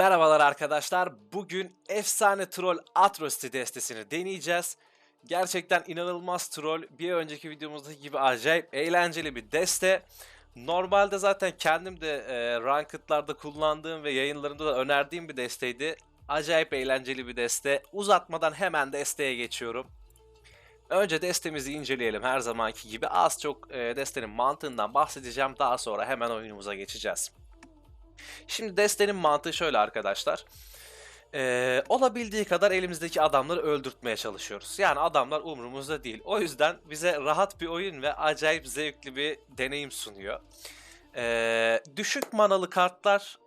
Merhabalar arkadaşlar. Bugün efsane troll Atrocity destesini deneyeceğiz. Gerçekten inanılmaz troll. Bir önceki videomuzdaki gibi acayip eğlenceli bir deste. Normalde zaten kendim de e, Ranked'larda kullandığım ve yayınlarımda da önerdiğim bir desteydi. Acayip eğlenceli bir deste. Uzatmadan hemen desteye geçiyorum. Önce destemizi inceleyelim her zamanki gibi. Az çok e, destenin mantığından bahsedeceğim. Daha sonra hemen oyunumuza geçeceğiz. Şimdi destenin mantığı şöyle arkadaşlar. Ee, olabildiği kadar elimizdeki adamları öldürtmeye çalışıyoruz. Yani adamlar umurumuzda değil. O yüzden bize rahat bir oyun ve acayip zevkli bir deneyim sunuyor. Ee, düşük manalı kartlar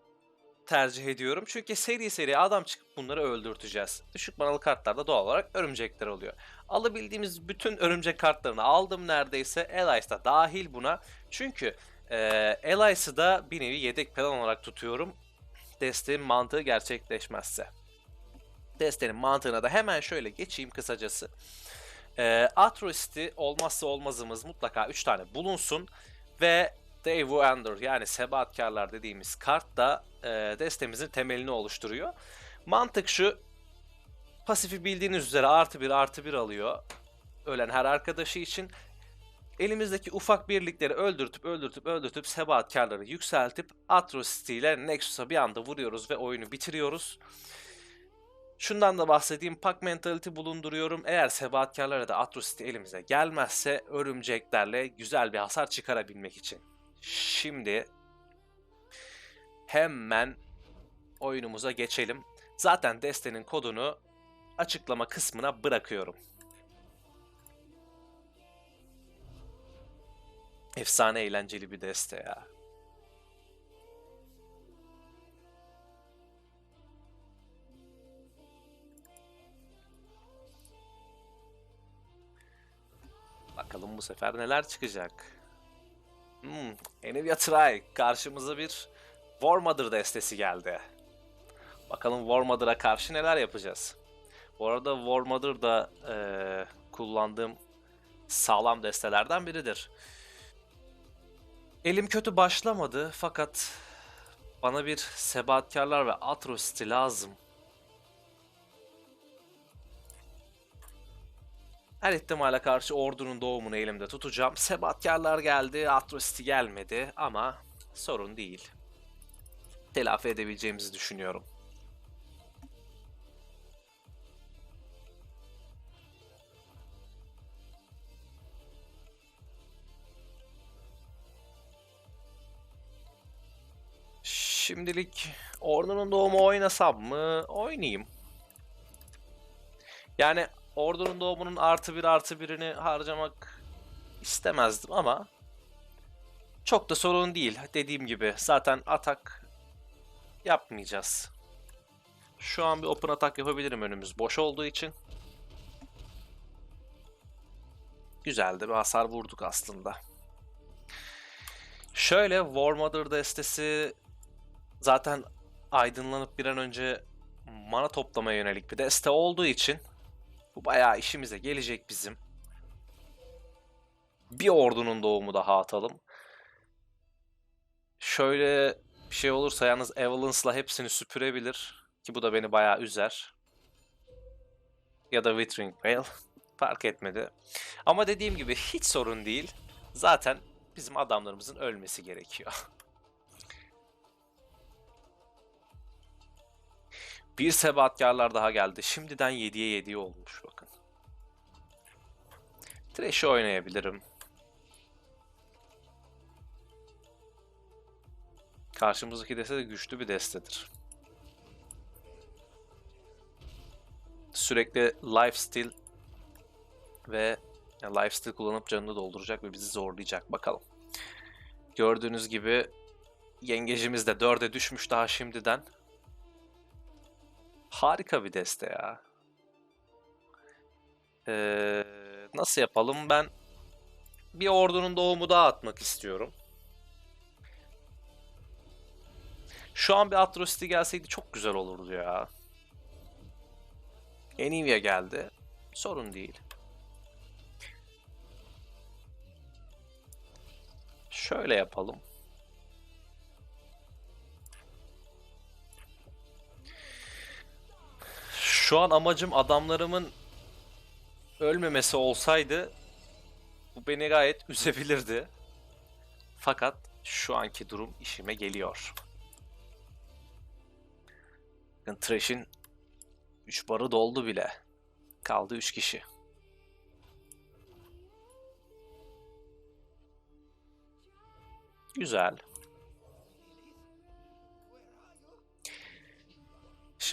tercih ediyorum. Çünkü seri seri adam çıkıp bunları öldürteceğiz. Düşük manalı kartlarda doğal olarak örümcekler oluyor. Alabildiğimiz bütün örümcek kartlarını aldım neredeyse. Allies da dahil buna. Çünkü ee, Allies'ı da bir nevi yedek plan olarak tutuyorum. Desteğin mantığı gerçekleşmezse. Destenin mantığına da hemen şöyle geçeyim kısacası. Ee, Atrocity olmazsa olmazımız mutlaka 3 tane bulunsun. Ve Dave Ender yani sebatkarlar dediğimiz kart da e, destemizin temelini oluşturuyor. Mantık şu. Pasifi bildiğiniz üzere artı bir artı bir alıyor. Ölen her arkadaşı için elimizdeki ufak birlikleri öldürtüp öldürtüp öldürtüp sebatkarları yükseltip Atrocity ile Nexus'a bir anda vuruyoruz ve oyunu bitiriyoruz. Şundan da bahsedeyim. Pack Mentality bulunduruyorum. Eğer sebatkarlara da Atrocity elimize gelmezse örümceklerle güzel bir hasar çıkarabilmek için. Şimdi hemen oyunumuza geçelim. Zaten destenin kodunu açıklama kısmına bırakıyorum. Efsane eğlenceli bir deste ya. Bakalım bu sefer neler çıkacak. Hmm, Enivia Try. Karşımıza bir War Mother destesi geldi. Bakalım War Mother'a karşı neler yapacağız. Bu arada War Mother da e, kullandığım sağlam destelerden biridir. Elim kötü başlamadı fakat bana bir sebatkarlar ve atrocity lazım. Her ihtimale karşı ordunun doğumunu elimde tutacağım. Sebatkarlar geldi, atrocity gelmedi ama sorun değil. Telafi edebileceğimizi düşünüyorum. Şimdilik Ordu'nun doğumu oynasam mı? Oynayayım. Yani Ordu'nun doğumunun artı bir artı birini harcamak istemezdim ama çok da sorun değil. Dediğim gibi zaten atak yapmayacağız. Şu an bir open atak yapabilirim önümüz boş olduğu için. Güzeldi bir hasar vurduk aslında. Şöyle War Mother destesi zaten aydınlanıp bir an önce mana toplamaya yönelik bir deste olduğu için bu bayağı işimize gelecek bizim. Bir ordunun doğumu daha atalım. Şöyle bir şey olursa yalnız Avalanche'la hepsini süpürebilir. Ki bu da beni bayağı üzer. Ya da Withering Veil. Fark etmedi. Ama dediğim gibi hiç sorun değil. Zaten bizim adamlarımızın ölmesi gerekiyor. Bir sebatkarlar daha geldi. Şimdiden 7'ye 7 olmuş bakın. Thresh'i oynayabilirim. Karşımızdaki deste de güçlü bir destedir. Sürekli lifesteal ve yani lifesteal kullanıp canını dolduracak ve bizi zorlayacak bakalım. Gördüğünüz gibi yengecimiz de 4'e düşmüş daha şimdiden. Harika bir deste ya. Ee, nasıl yapalım? Ben bir ordunun doğumu daha atmak istiyorum. Şu an bir Atrocity gelseydi çok güzel olurdu ya. Enivia geldi. Sorun değil. Şöyle yapalım. Şu an amacım adamlarımın ölmemesi olsaydı bu beni gayet üzebilirdi. Fakat şu anki durum işime geliyor. Bakın Trash'in 3 barı doldu bile. Kaldı 3 kişi. Güzel.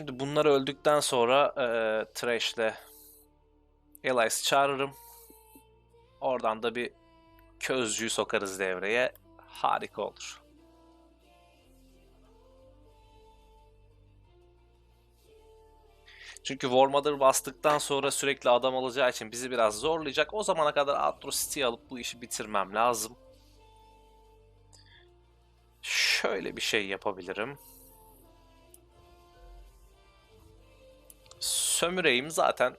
Şimdi bunlar öldükten sonra eee Trash'le Elias'ı çağırırım. Oradan da bir közcüyü sokarız devreye. Harika olur. Çünkü War Mother bastıktan sonra sürekli adam alacağı için bizi biraz zorlayacak. O zamana kadar Atrocity'yi alıp bu işi bitirmem lazım. Şöyle bir şey yapabilirim. Sömüreyim zaten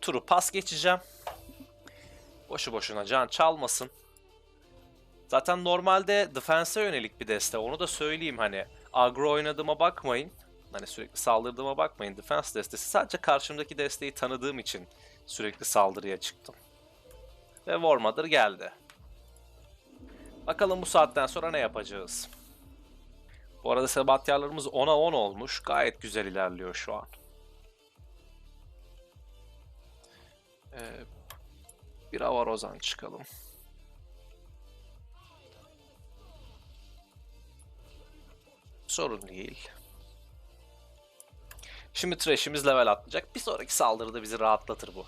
turu pas geçeceğim. Boşu boşuna can çalmasın. Zaten normalde defense'e yönelik bir deste. Onu da söyleyeyim hani. Agro oynadığıma bakmayın. Hani sürekli saldırdığıma bakmayın. Defense destesi. Sadece karşımdaki desteği tanıdığım için sürekli saldırıya çıktım. Ve War Mother geldi. Bakalım bu saatten sonra ne yapacağız. Bu arada sebatyarlarımız 10'a 10 olmuş. Gayet güzel ilerliyor şu an. Ee, bir Avarozan çıkalım. Sorun değil. Şimdi Thresh'imiz level atlayacak. Bir sonraki saldırıda bizi rahatlatır bu.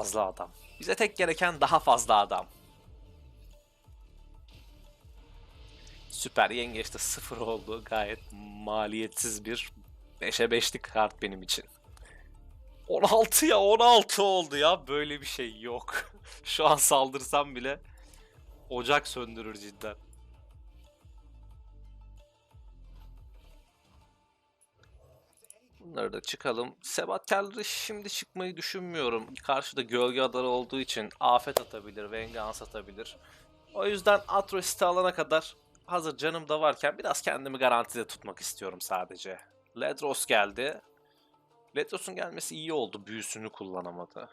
Fazla adam. Bize tek gereken daha fazla adam. Süper yengeçte sıfır oldu. Gayet maliyetsiz bir 5'e 5'lik kart benim için. 16 ya 16 oldu ya. Böyle bir şey yok. Şu an saldırsam bile ocak söndürür cidden. Bunları da çıkalım. Sebatkarları şimdi çıkmayı düşünmüyorum. Karşıda gölge adaları olduğu için afet atabilir, vengeance atabilir. O yüzden Atrocity alana kadar hazır canım da varken biraz kendimi garantide tutmak istiyorum sadece. Ledros geldi. Ledros'un gelmesi iyi oldu. Büyüsünü kullanamadı.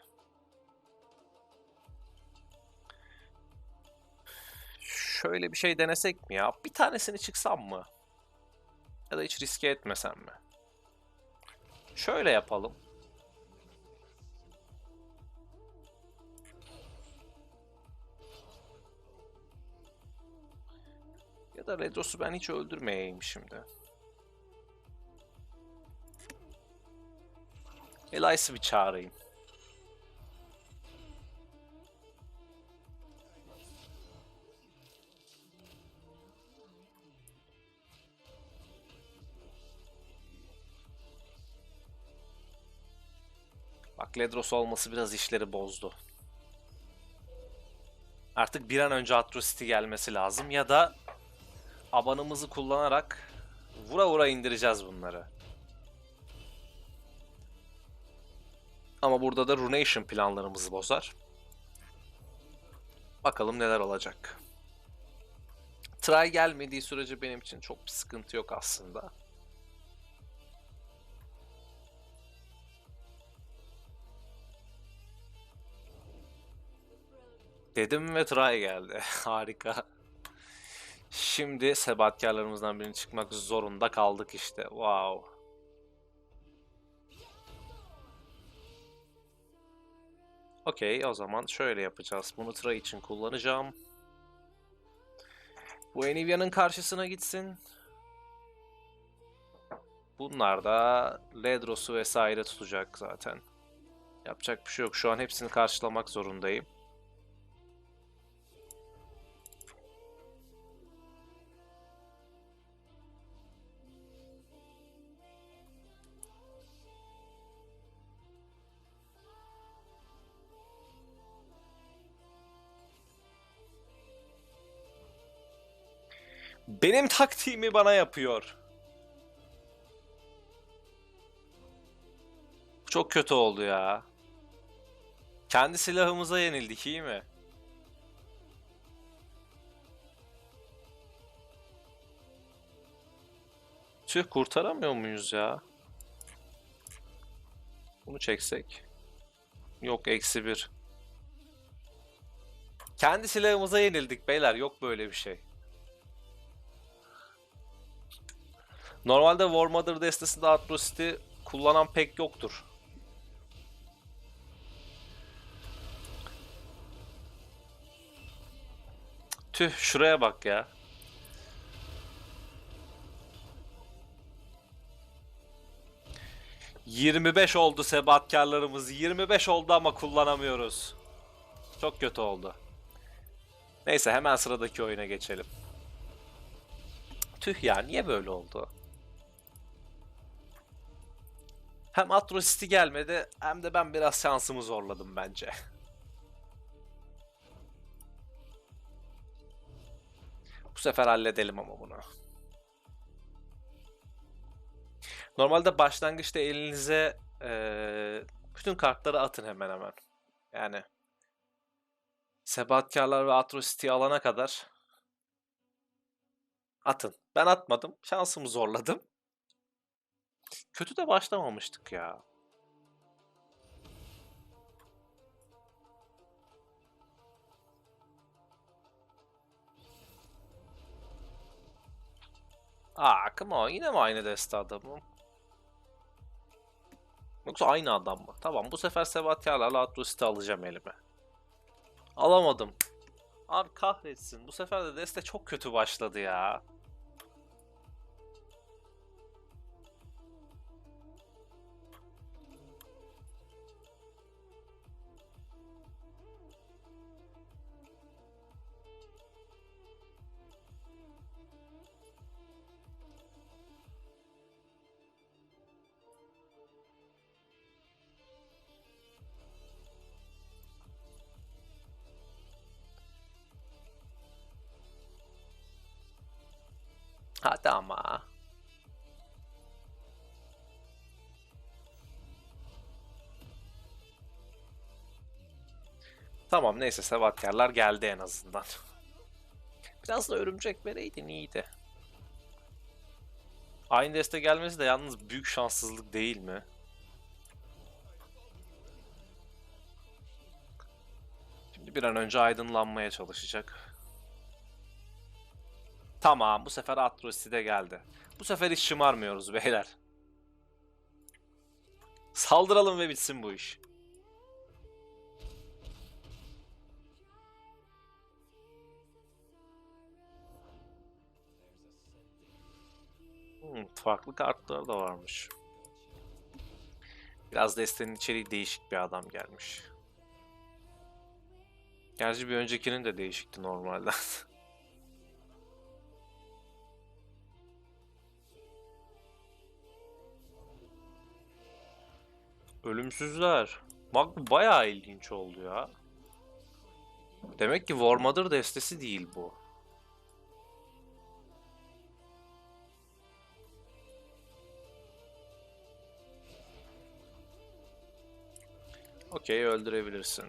Şöyle bir şey denesek mi ya? Bir tanesini çıksam mı? Ya da hiç riske etmesem mi? Şöyle yapalım. Ya da Redros'u ben hiç öldürmeyeyim şimdi. Elias'ı bir çağırayım. Bak Ledros olması biraz işleri bozdu. Artık bir an önce Atrocity gelmesi lazım ya da abanımızı kullanarak vura vura indireceğiz bunları. Ama burada da Runation planlarımızı bozar. Bakalım neler olacak. Try gelmediği sürece benim için çok bir sıkıntı yok aslında. Dedim ve try geldi. Harika. Şimdi sebatkarlarımızdan birini çıkmak zorunda kaldık işte. Wow. Okey o zaman şöyle yapacağız. Bunu try için kullanacağım. Bu Enivia'nın karşısına gitsin. Bunlar da Ledros'u vesaire tutacak zaten. Yapacak bir şey yok. Şu an hepsini karşılamak zorundayım. Benim taktiğimi bana yapıyor. Çok kötü oldu ya. Kendi silahımıza yenildik iyi mi? Tüh kurtaramıyor muyuz ya? Bunu çeksek. Yok eksi bir. Kendi silahımıza yenildik beyler. Yok böyle bir şey. Normalde War Mother destesinde Atrocity kullanan pek yoktur. Tüh şuraya bak ya. ...25 oldu sebatkarlarımız. 25 oldu ama kullanamıyoruz. Çok kötü oldu. Neyse hemen sıradaki oyuna geçelim. Tüh ya niye böyle oldu? Hem Atrocity gelmedi hem de ben biraz şansımı zorladım bence. Bu sefer halledelim ama bunu. Normalde başlangıçta elinize eee, bütün kartları atın hemen hemen. Yani Sebatkarlar ve Atrocity'yi alana kadar atın. Ben atmadım. Şansımı zorladım. Kötü de başlamamıştık ya. Aa, come on. Yine mi aynı deste adamı? Yoksa aynı adam mı? Tamam bu sefer Sebatyarlarla Atrocity alacağım elime. Alamadım. Abi kahretsin. Bu sefer de deste çok kötü başladı ya. Hadi ama. Tamam neyse Sebatkarlar geldi en azından. Biraz da örümcek vereydin iyiydi. Aynı deste gelmesi de yalnız büyük şanssızlık değil mi? Şimdi bir an önce aydınlanmaya çalışacak. Tamam bu sefer Atrocity de geldi. Bu sefer hiç şımarmıyoruz beyler. Saldıralım ve bitsin bu iş. Hmm, farklı kartlar da varmış. Biraz destenin içeriği değişik bir adam gelmiş. Gerçi bir öncekinin de değişikti normalden. Ölümsüzler. Bak bu bayağı ilginç oldu ya. Demek ki War Mother destesi değil bu. Okey öldürebilirsin.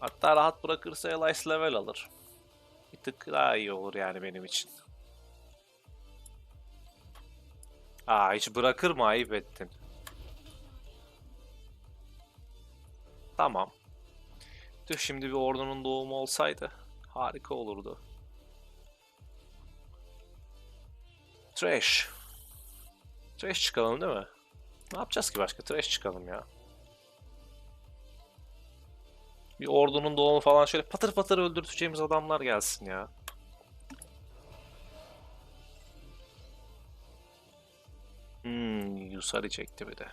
Hatta rahat bırakırsa Elias level alır. Bir tık daha iyi olur yani benim için. Aa hiç bırakır mı? Ayıp ettin. Tamam. Tüh şimdi bir ordunun doğumu olsaydı harika olurdu. Trash. Trash çıkalım değil mi? Ne yapacağız ki başka? Trash çıkalım ya. Bir ordunun doğumu falan şöyle patır patır öldürteceğimiz adamlar gelsin ya. Hmm, Yusari çekti bir de.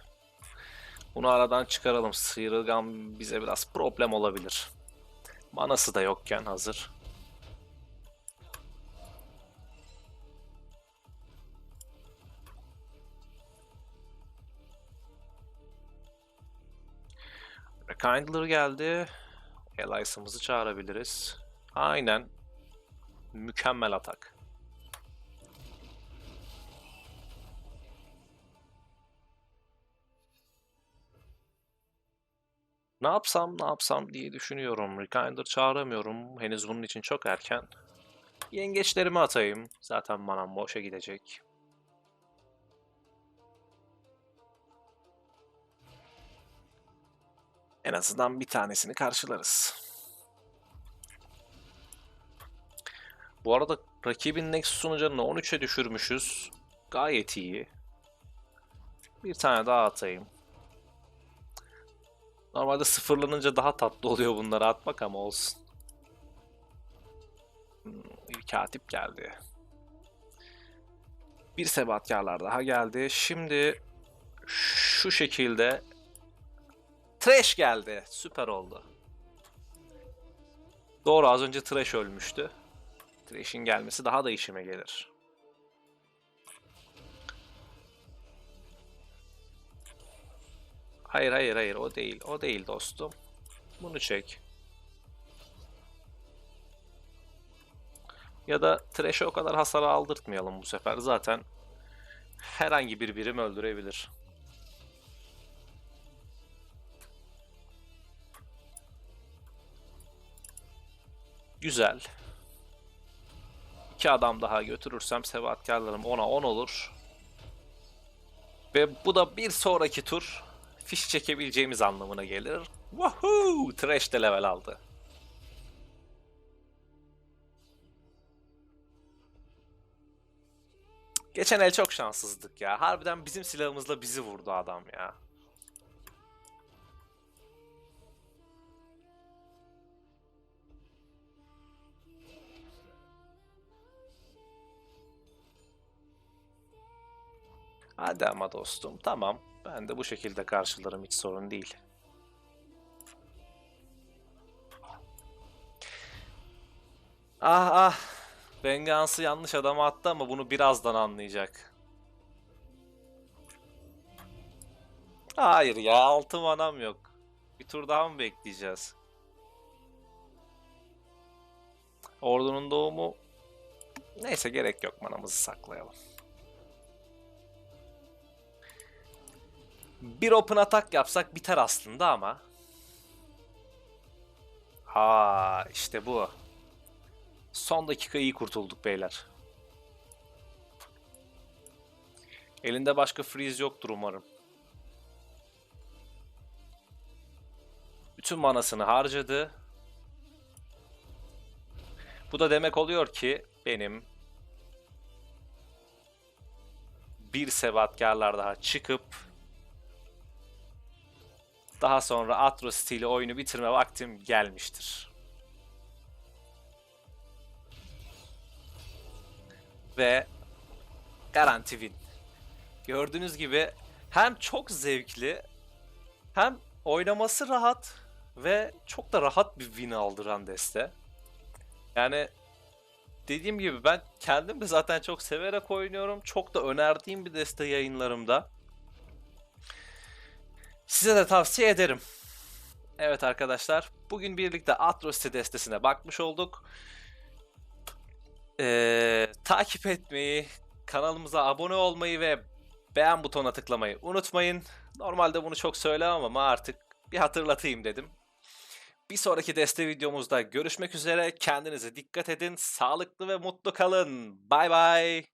Bunu aradan çıkaralım. Sıyrılgan bize biraz problem olabilir. Manası da yokken hazır. Kindler geldi. Elias'ımızı çağırabiliriz. Aynen. Mükemmel atak. Ne yapsam ne yapsam diye düşünüyorum. Rekinder çağıramıyorum. Henüz bunun için çok erken. Yengeçlerimi atayım. Zaten manam boşa gidecek. En azından bir tanesini karşılarız. Bu arada rakibin Nexus'un canını 13'e düşürmüşüz. Gayet iyi. Bir tane daha atayım. Normalde sıfırlanınca daha tatlı oluyor bunları atmak ama olsun. Hmm, bir katip geldi. Bir sebatkarlar daha geldi. Şimdi şu şekilde Trash geldi. Süper oldu. Doğru az önce Trash ölmüştü. Trash'in gelmesi daha da işime gelir. Hayır hayır hayır o değil. O değil dostum. Bunu çek. Ya da Trash'e o kadar hasar aldırtmayalım bu sefer. Zaten herhangi bir birim öldürebilir. Güzel. İki adam daha götürürsem sebatkarlarım 10'a 10 olur. Ve bu da bir sonraki tur fiş çekebileceğimiz anlamına gelir. Woohoo! Trash de level aldı. Geçen el çok şanssızdık ya. Harbiden bizim silahımızla bizi vurdu adam ya. Hadi ama dostum tamam. Ben de bu şekilde karşılarım hiç sorun değil. Ah ah. Vengeance'ı yanlış adama attı ama bunu birazdan anlayacak. Hayır ya altı manam yok. Bir tur daha mı bekleyeceğiz? Ordunun doğumu... Neyse gerek yok manamızı saklayalım. Bir open atak yapsak biter aslında ama. Ha işte bu. Son dakika iyi kurtulduk beyler. Elinde başka freeze yoktur umarım. Bütün manasını harcadı. Bu da demek oluyor ki benim bir sebatkarlar daha çıkıp daha sonra Atrocity ile oyunu bitirme vaktim gelmiştir. Ve garanti win. Gördüğünüz gibi hem çok zevkli hem oynaması rahat ve çok da rahat bir win aldıran deste. Yani dediğim gibi ben kendim de zaten çok severek oynuyorum. Çok da önerdiğim bir deste yayınlarımda. Size de tavsiye ederim. Evet arkadaşlar, bugün birlikte Atrocity destesine bakmış olduk. Ee, takip etmeyi, kanalımıza abone olmayı ve beğen butonuna tıklamayı unutmayın. Normalde bunu çok söylemem ama artık bir hatırlatayım dedim. Bir sonraki deste videomuzda görüşmek üzere. Kendinize dikkat edin. Sağlıklı ve mutlu kalın. Bay bay.